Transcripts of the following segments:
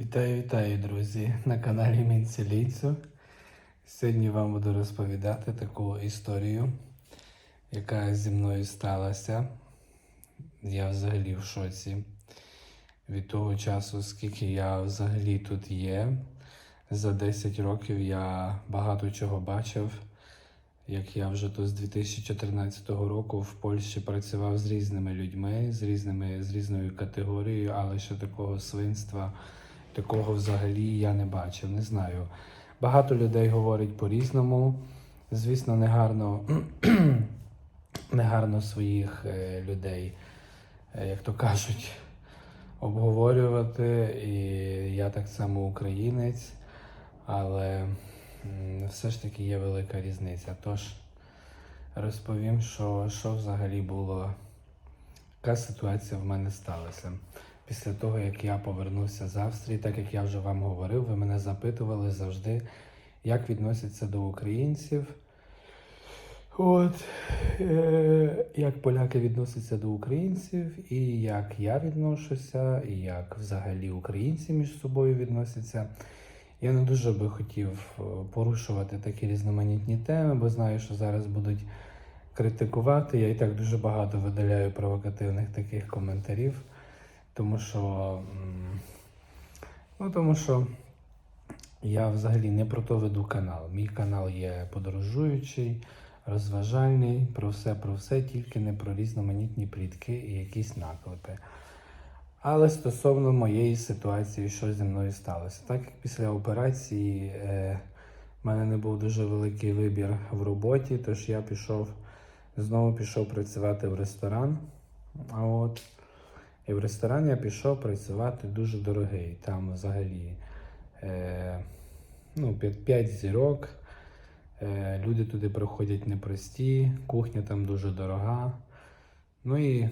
Вітаю, вітаю, друзі, на каналі Мінцелійцю. Сьогодні вам буду розповідати таку історію, яка зі мною сталася. Я взагалі в шоці від того часу, скільки я взагалі тут є. За 10 років я багато чого бачив. Як я вже тут з 2014 року в Польщі працював з різними людьми, з різними з різною категорією, але ще такого свинства, такого взагалі я не бачив. Не знаю. Багато людей говорить по-різному. Звісно, негарно, негарно своїх е, людей, е, як то кажуть, обговорювати. І я так само українець, але все ж таки є велика різниця. Тож розповім, що, що взагалі було, яка ситуація в мене сталася. Після того, як я повернувся з Австрії, так як я вже вам говорив, ви мене запитували завжди, як відносяться до українців. От, е, як поляки відносяться до українців, і як я відношуся, і як взагалі українці між собою відносяться. Я не дуже би хотів е, порушувати такі різноманітні теми, бо знаю, що зараз будуть критикувати. Я і так дуже багато видаляю провокативних таких коментарів, тому що, ну, тому що я взагалі не про то веду канал. Мій канал є подорожуючий, розважальний, про все, про все, тільки не про різноманітні плітки і якісь наклепи. Але стосовно моєї ситуації, що зі мною сталося, так як після операції е, в мене не був дуже великий вибір в роботі, тож я пішов, знову пішов працювати в ресторан. А от, і в ресторан я пішов працювати дуже дорогий. Там взагалі е, ну, 5 зірок. Е, люди туди приходять непрості, кухня там дуже дорога. Ну і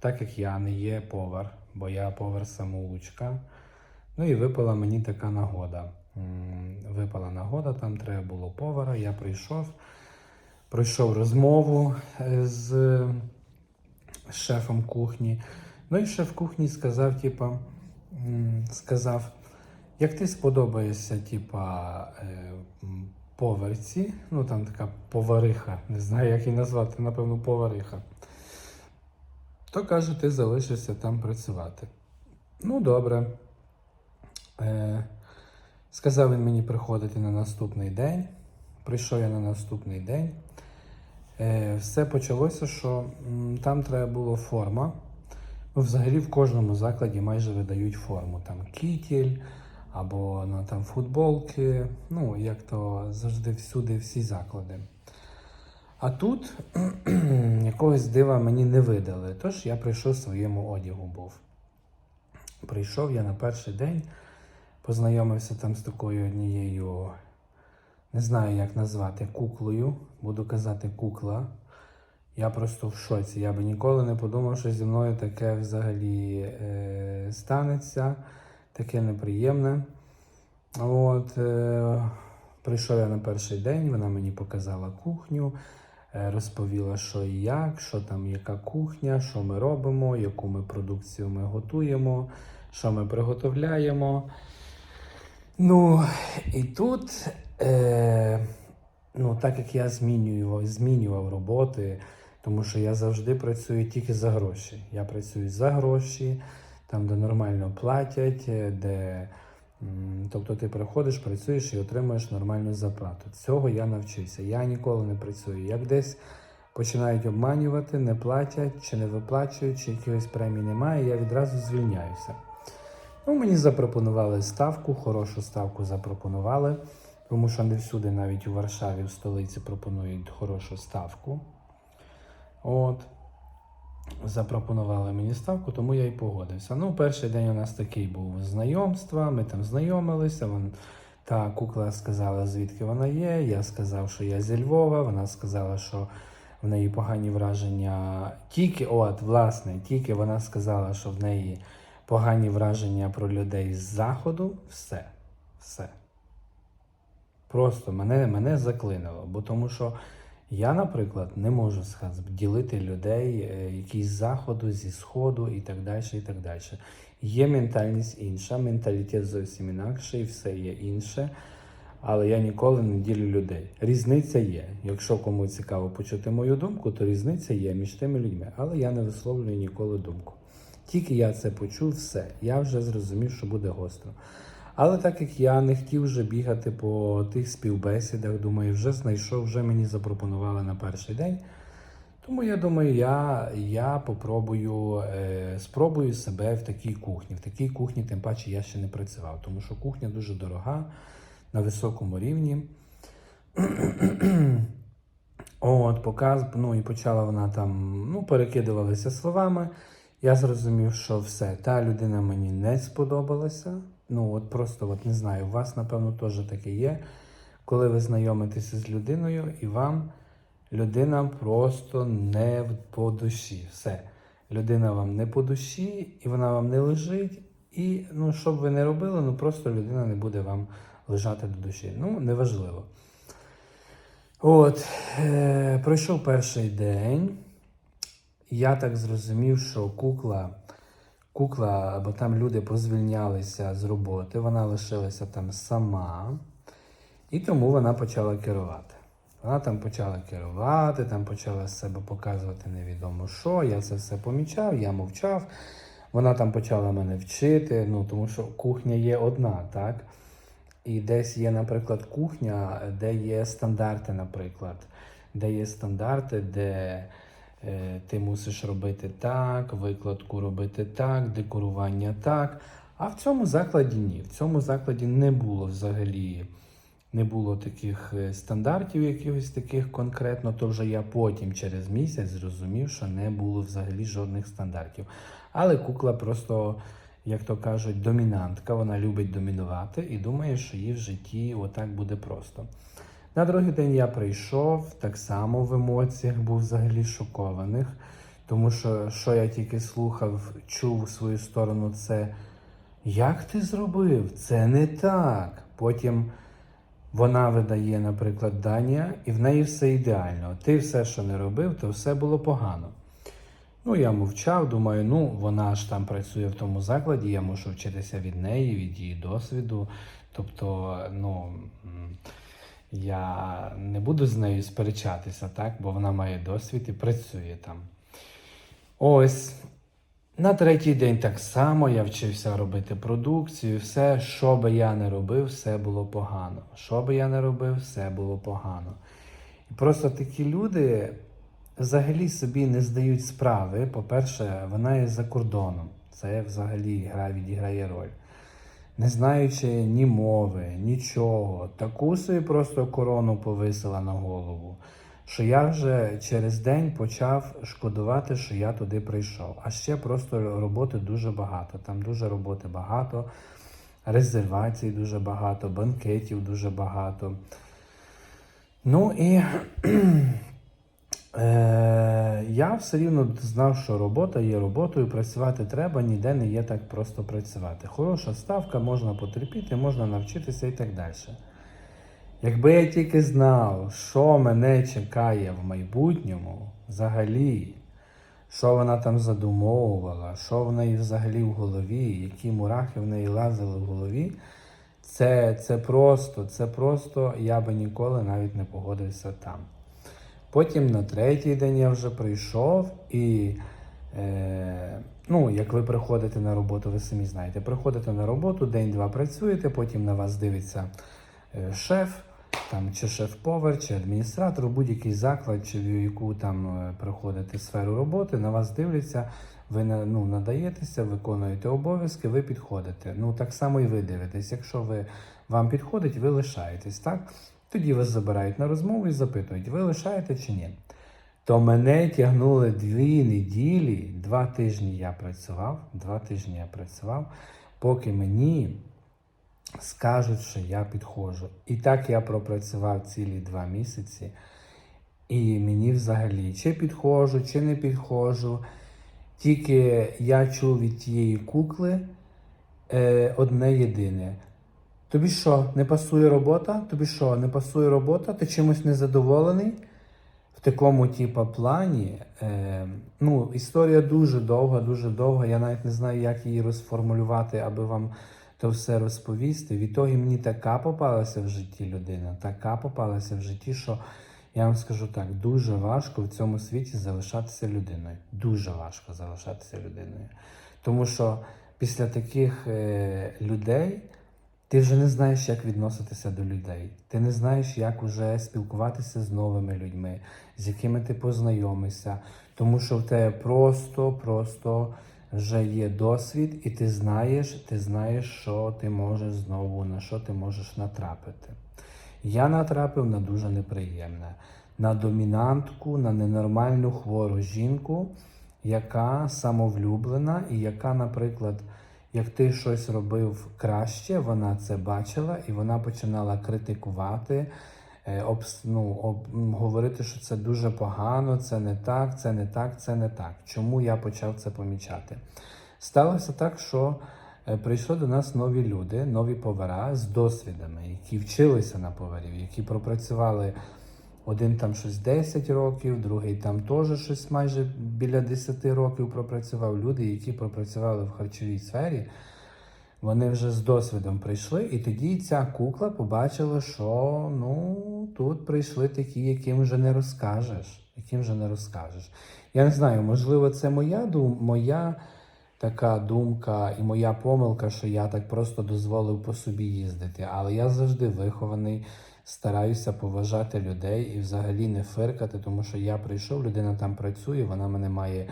так як я не є повар, бо я повар самоучка. Ну і випала мені така нагода. Випала нагода, там треба було повара. Я прийшов, пройшов розмову е, з шефом кухні. Ну і шеф кухні сказав, типа, сказав, як ти сподобаєшся, типа, е, поверці, ну там така повариха, не знаю, як її назвати, напевно, повариха то каже, ти залишишся там працювати. Ну, добре. Е, сказав він мені приходити на наступний день. Прийшов я на наступний день. Е, все почалося, що там треба було форма. Взагалі в кожному закладі майже видають форму. Там кітіль або ну, там футболки. Ну, як то завжди всюди всі заклади. А тут якогось дива мені не видали, тож я прийшов в своєму одягу був. Прийшов я на перший день, познайомився там з такою однією, не знаю, як назвати, куклою. Буду казати кукла. Я просто в шоці. Я би ніколи не подумав, що зі мною таке взагалі е, станеться, таке неприємне. От, е, прийшов я на перший день, вона мені показала кухню, е, розповіла, що і як, що там, яка кухня, що ми робимо, яку ми продукцію ми готуємо, що ми приготовляємо. Ну, і тут, е, ну, так як я змінював, змінював роботи, тому що я завжди працюю тільки за гроші. Я працюю за гроші, там, де нормально платять, е, де. Тобто ти приходиш, працюєш і отримуєш нормальну зарплату. Цього я навчився. Я ніколи не працюю. Як десь починають обманювати, не платять чи не виплачують, чи якихось премій немає, я відразу звільняюся. Ну, мені запропонували ставку, хорошу ставку запропонували, тому що не всюди, навіть у Варшаві, в столиці, пропонують хорошу ставку. От запропонували мені ставку, тому я й погодився. Ну, перший день у нас такий був знайомства, ми там знайомилися. Вон, та кукла сказала, звідки вона є. Я сказав, що я зі Львова. Вона сказала, що в неї погані враження. Тільки, от, власне, тільки вона сказала, що в неї погані враження про людей з заходу. Все. Все. Просто мене, мене заклинило, бо тому що я, наприклад, не можу ділити людей, е, які з заходу, зі сходу і так далі. і так далі. Є ментальність інша, менталітет зовсім інакший, все є інше. Але я ніколи не ділю людей. Різниця є. Якщо кому цікаво почути мою думку, то різниця є між тими людьми. Але я не висловлюю ніколи думку. Тільки я це почув, все. Я вже зрозумів, що буде гостро. Але так як я не хотів вже бігати по тих співбесідах, думаю, вже знайшов, вже мені запропонували на перший день. Тому я думаю, я, я попробую, е, спробую себе в такій кухні. В такій кухні, тим паче, я ще не працював, тому що кухня дуже дорога, на високому рівні. От, показ, ну і почала вона там, ну, перекидувалися словами. Я зрозумів, що все, та людина мені не сподобалася. Ну, от просто от не знаю, у вас, напевно, теж таке є. Коли ви знайомитеся з людиною, і вам людина просто не по душі. Все. Людина вам не по душі, і вона вам не лежить. І ну, що б ви не робили, ну просто людина не буде вам лежати до душі. Ну, неважливо. От, е, пройшов перший день. Я так зрозумів, що кукла, кукла, бо там люди позвільнялися з роботи, вона лишилася там сама, і тому вона почала керувати. Вона там почала керувати, там почала з себе показувати невідомо що. Я це все помічав, я мовчав. Вона там почала мене вчити, ну тому що кухня є одна, так? І десь є, наприклад, кухня, де є стандарти, наприклад, де є стандарти, де ти мусиш робити так, викладку робити так, декорування так. А в цьому закладі ні. В цьому закладі не було взагалі не було таких е, стандартів, якихось таких конкретно. То вже я потім через місяць зрозумів, що не було взагалі жодних стандартів. Але кукла просто, як то кажуть, домінантка. Вона любить домінувати і думає, що їй в житті отак буде просто. На другий день я прийшов, так само в емоціях був взагалі шокованих, тому що що я тільки слухав, чув у свою сторону, це як ти зробив? Це не так. Потім вона видає, наприклад, Данія, і в неї все ідеально. Ти все, що не робив, то все було погано. Ну, я мовчав, думаю, ну вона ж там працює в тому закладі, я мушу вчитися від неї, від її досвіду. Тобто, ну я не буду з нею сперечатися, так, бо вона має досвід і працює там. Ось. На третій день так само я вчився робити продукцію. Все, що би я не робив, все було погано. Що би я не робив, все було погано. І просто такі люди взагалі собі не здають справи. По-перше, вона є за кордоном. Це взагалі гра відіграє роль. Не знаючи ні мови, нічого, таку собі просто корону повисила на голову, що я вже через день почав шкодувати, що я туди прийшов. А ще просто роботи дуже багато. Там дуже роботи багато, резервацій дуже багато, банкетів дуже багато. Ну і е, я все рівно знав, що робота є роботою, працювати треба, ніде не є так просто працювати. Хороша ставка, можна потерпіти, можна навчитися і так далі. Якби я тільки знав, що мене чекає в майбутньому, взагалі, що вона там задумовувала, що в неї взагалі в голові, які мурахи в неї лазили в голові, це, це просто, це просто я би ніколи навіть не погодився там. Потім на третій день я вже прийшов і. Е, ну, як ви приходите на роботу, ви самі знаєте, приходите на роботу, день-два працюєте, потім на вас дивиться е, шеф, там, чи шеф-повар, чи адміністратор, будь-який заклад, чи в яку там е, приходите сферу роботи, на вас дивляться, ви ну, надаєтеся, виконуєте обов'язки, ви підходите. Ну, так само і ви дивитесь. Якщо ви, вам підходить, ви лишаєтесь, так? Тоді вас забирають на розмову і запитують, ви лишаєте чи ні. То мене тягнули дві неділі, два тижні я працював, два тижні я працював, поки мені скажуть, що я підходжу. І так я пропрацював цілі два місяці. І мені взагалі чи підходжу, чи не підходжу. Тільки я чув від тієї кукли е, одне єдине. Тобі що, не пасує робота? Тобі що, не пасує робота? Ти чимось незадоволений? в такому типу плані. Е, ну, історія дуже довга, дуже довга. Я навіть не знаю, як її розформулювати, аби вам то все розповісти. Відтоді мені така попалася в житті людина, така попалася в житті, що я вам скажу так, дуже важко в цьому світі залишатися людиною. Дуже важко залишатися людиною. Тому що після таких е, людей ти вже не знаєш, як відноситися до людей. Ти не знаєш, як уже спілкуватися з новими людьми, з якими ти познайомишся. Тому що в тебе просто, просто вже є досвід, і ти знаєш, ти знаєш, що ти можеш знову, на що ти можеш натрапити. Я натрапив на дуже неприємне, на домінантку, на ненормальну хвору жінку, яка самовлюблена і яка, наприклад, як ти щось робив краще, вона це бачила і вона починала критикувати, е, обс- ну, об- говорити, що це дуже погано, це не так, це не так, це не так. Чому я почав це помічати? Сталося так, що е, прийшли до нас нові люди, нові повара з досвідами, які вчилися на поварів, які пропрацювали один там щось 10 років, другий там теж щось майже біля 10 років пропрацював. Люди, які пропрацювали в харчовій сфері, вони вже з досвідом прийшли, і тоді ця кукла побачила, що ну тут прийшли такі, яким вже не розкажеш. Яким вже не розкажеш. Я не знаю, можливо, це моя дум, моя така думка і моя помилка, що я так просто дозволив по собі їздити. Але я завжди вихований, стараюся поважати людей і взагалі не фиркати, тому що я прийшов, людина там працює, вона мене має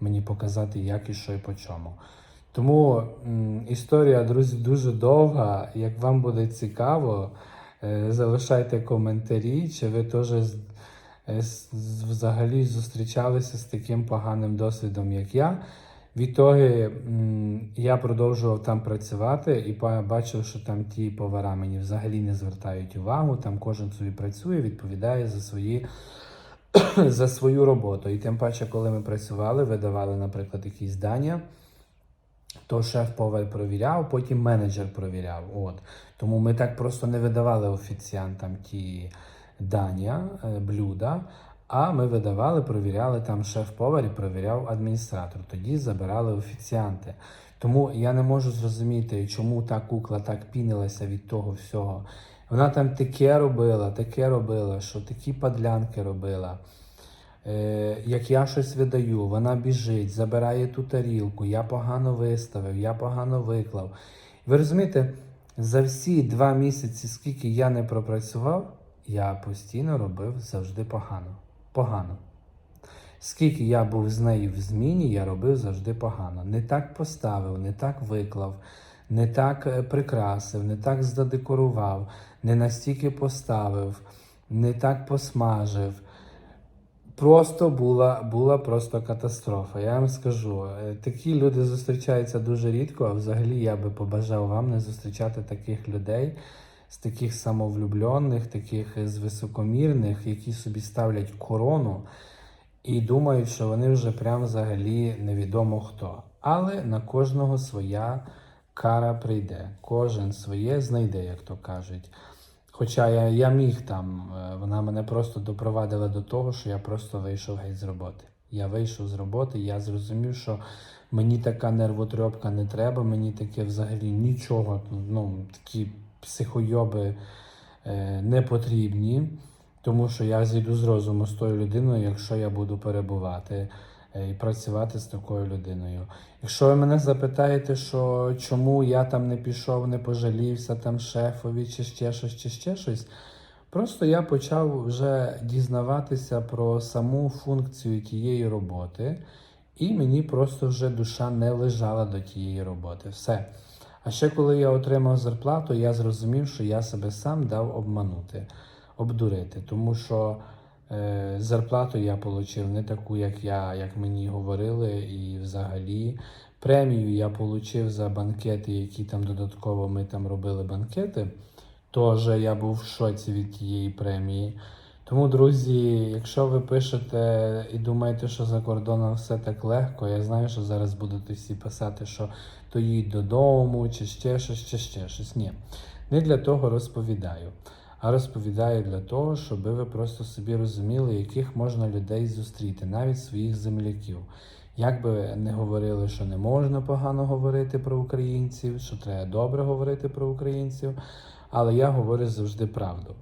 мені показати, як і що і по чому. Тому історія, друзі, дуже довга. Як вам буде цікаво, е, залишайте коментарі, чи ви теж е, взагалі зустрічалися з таким поганим досвідом, як я. Відтоді я продовжував там працювати і бачив, що там ті повара мені взагалі не звертають увагу. Там кожен собі працює, відповідає за свої за свою роботу. І тим паче, коли ми працювали, видавали, наприклад, якісь здання, то шеф-повар провіряв, потім менеджер провіряв. От. Тому ми так просто не видавали офіціантам ті дання, е, блюда, а ми видавали, провіряли там шеф-повар і провіряв адміністратор. Тоді забирали офіціанти. Тому я не можу зрозуміти, чому та кукла так пінилася від того всього. Вона там таке робила, таке робила, що такі падлянки робила. Е, як я щось видаю, вона біжить, забирає ту тарілку, я погано виставив, я погано виклав. Ви розумієте, за всі два місяці, скільки я не пропрацював, я постійно робив завжди погано. Погано. Скільки я був з нею в зміні, я робив завжди погано. Не так поставив, не так виклав, не так е, прикрасив, не так задекорував, не настільки поставив, не так посмажив. Просто була, була просто катастрофа. Я вам скажу, е, такі люди зустрічаються дуже рідко, а взагалі я би побажав вам не зустрічати таких людей, з таких самовлюблених, таких е, з високомірних, які собі ставлять корону і думають, що вони вже прям взагалі невідомо хто. Але на кожного своя кара прийде, кожен своє знайде, як то кажуть. Хоча я, я міг там, е, вона мене просто допровадила до того, що я просто вийшов геть з роботи. Я вийшов з роботи, я зрозумів, що мені така нервотрьопка не треба, мені таке взагалі нічого, ну, такі психойоби е, не потрібні, тому що я зійду з розуму з тою людиною, якщо я буду перебувати е, і працювати з такою людиною. Якщо ви мене запитаєте, що чому я там не пішов, не пожалівся там шефові, чи ще щось, чи ще щось. Просто я почав вже дізнаватися про саму функцію тієї роботи, і мені просто вже душа не лежала до тієї роботи. Все. А ще коли я отримав зарплату, я зрозумів, що я себе сам дав обманути, обдурити, тому що е, зарплату я отримав не таку, як я, як мені говорили, і взагалі премію я отримав за банкети, які там додатково ми там робили банкети. Тож я був в шоці від тієї премії. Тому, друзі, якщо ви пишете і думаєте, що за кордоном все так легко, я знаю, що зараз будуть всі писати, що то їдь додому, чи ще щось, чи ще щось. Ні. Не для того розповідаю. а розповідаю для того, щоб ви просто собі розуміли, яких можна людей зустріти, навіть своїх земляків. Як би не говорили, що не можна погано говорити про українців, що треба добре говорити про українців, але я говорю завжди правду.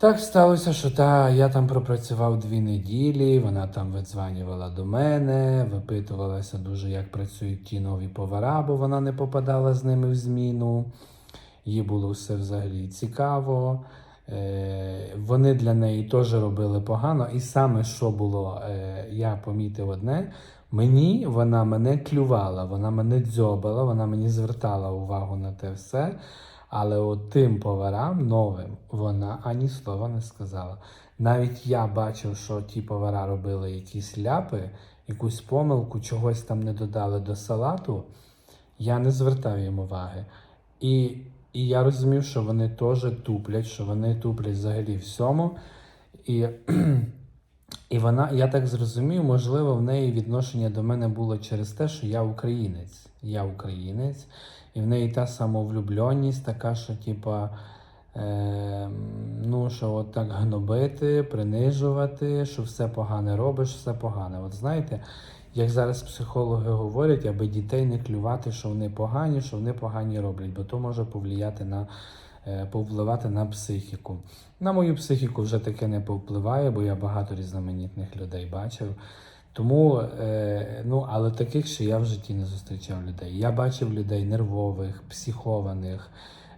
Так сталося, що та я там пропрацював дві неділі, вона там видзванювала до мене, випитувалася дуже, як працюють ті нові повара, бо вона не попадала з ними в зміну. Їй було все взагалі цікаво. Е, Вони для неї теж робили погано. І саме що було, е, я помітив одне. Мені вона мене клювала, вона мене дзьобала, вона мені звертала увагу на те все. Але от тим поварам новим вона ані слова не сказала. Навіть я бачив, що ті повара робили якісь ляпи, якусь помилку, чогось там не додали до салату. Я не звертав їм уваги. І, і я розумів, що вони теж туплять, що вони туплять взагалі всьому. І, і вона, я так зрозумів, можливо, в неї відношення до мене було через те, що я українець. Я українець, і в неї та самовлюбленість така, що, типа, е, ну, що от так гнобити, принижувати, що все погане робиш, все погане. От знаєте, як зараз психологи говорять, аби дітей не клювати, що вони погані, що вони погані роблять, бо то може повлияти на, е, повпливати на психіку. На мою психіку вже таке не повпливає, бо я багато різноманітних людей бачив. Тому, е, ну, але таких ще я в житті не зустрічав людей. Я бачив людей нервових, психованих,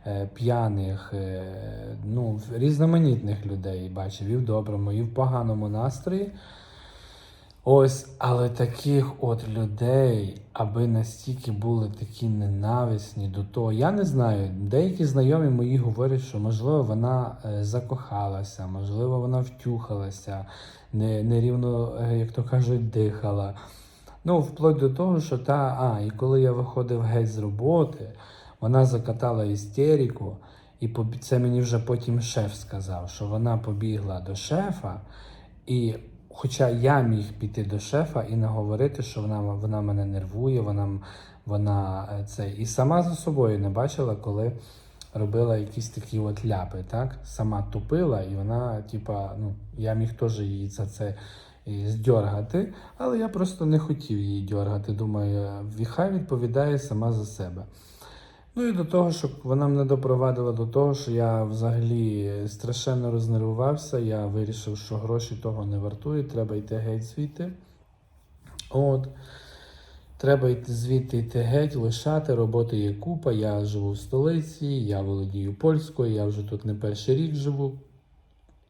е, п'яних, е, ну, різноманітних людей бачив і в доброму, і в поганому настрої. Ось, але таких от людей, аби настільки були такі ненависні до того, я не знаю. Деякі знайомі мої говорять, що можливо вона е, закохалася, можливо, вона втюхалася, не, нерівно, е, як то кажуть, дихала. Ну, вплоть до того, що та, а, і коли я виходив геть з роботи, вона закатала істерику, і це мені вже потім шеф сказав, що вона побігла до шефа, і хоча я міг піти до шефа і наговорити, що вона, вона мене нервує, вона, вона е, це, і сама за собою не бачила, коли робила якісь такі от ляпи, так? Сама тупила, і вона, типа, ну, я міг теж її за це здьоргати, але я просто не хотів її дьоргати. Думаю, хай відповідає сама за себе. Ну і до того, що вона мене допровадила до того, що я взагалі страшенно рознервувався. Я вирішив, що гроші того не вартують, треба йти геть звідти. От. Треба йти звідти йти геть, лишати, роботи є купа. Я живу в столиці, я володію польською, я вже тут не перший рік живу.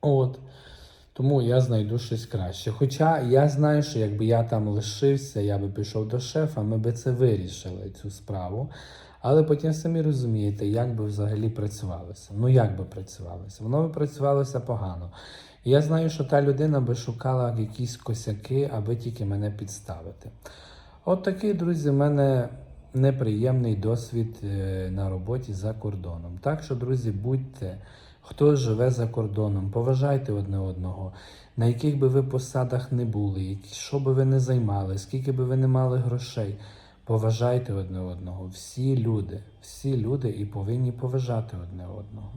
От. Тому я знайду щось краще. Хоча я знаю, що якби я там лишився, я би пішов до шефа, ми би це вирішили, цю справу. Але потім самі розумієте, як би взагалі працювалося. Ну як би працювалося? Воно би працювалося погано. І я знаю, що та людина би шукала якісь косяки, аби тільки мене підставити. От такий, друзі, в мене неприємний досвід е, на роботі за кордоном. Так що, друзі, будьте, хто живе за кордоном, поважайте одне одного, на яких би ви посадах не були, що би ви не займали, скільки би ви не мали грошей. Поважайте одне одного. Всі люди, всі люди і повинні поважати одне одного.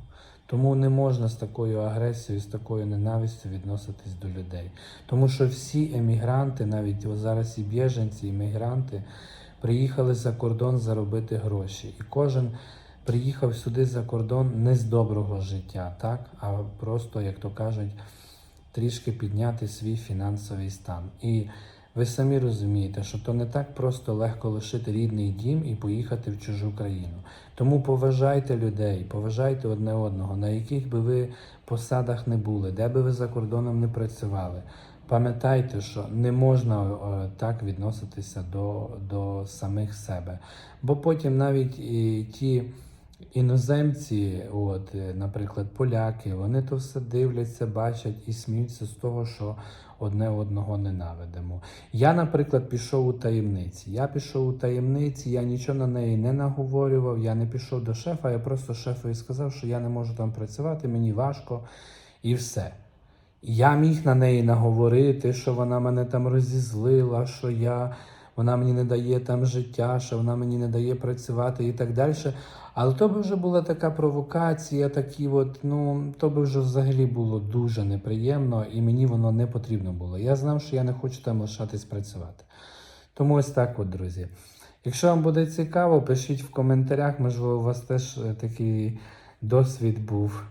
Тому не можна з такою агресією, з такою ненавистю відноситись до людей. Тому що всі емігранти, навіть зараз і біженці, і мігранти, приїхали за кордон заробити гроші. І кожен приїхав сюди за кордон не з доброго життя, так? а просто, як то кажуть, трішки підняти свій фінансовий стан. І ви самі розумієте, що то не так просто легко лишити рідний дім і поїхати в чужу країну. Тому поважайте людей, поважайте одне одного, на яких би ви посадах не були, де би ви за кордоном не працювали. Пам'ятайте, що не можна е, так відноситися до, до самих себе. Бо потім навіть і ті іноземці, от, е, наприклад, поляки, вони то все дивляться, бачать і сміються з того, що одне одного ненавидимо. Я, наприклад, пішов у таємниці. Я пішов у таємниці, я нічого на неї не наговорював, я не пішов до шефа, я просто шефові сказав, що я не можу там працювати, мені важко і все. Я міг на неї наговорити, що вона мене там розізлила, що я вона мені не дає там життя, що вона мені не дає працювати і так далі. Але то би вже була така провокація, такі от, ну, то би вже взагалі було дуже неприємно, і мені воно не потрібно було. Я знав, що я не хочу там лишатись працювати. Тому ось так от, друзі. Якщо вам буде цікаво, пишіть в коментарях, можливо, у вас теж е, такий досвід був.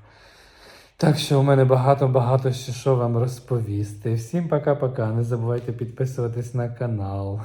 Так що у мене багато-багато ще що вам розповісти. Всім пока-пока. Не забувайте підписуватись на канал.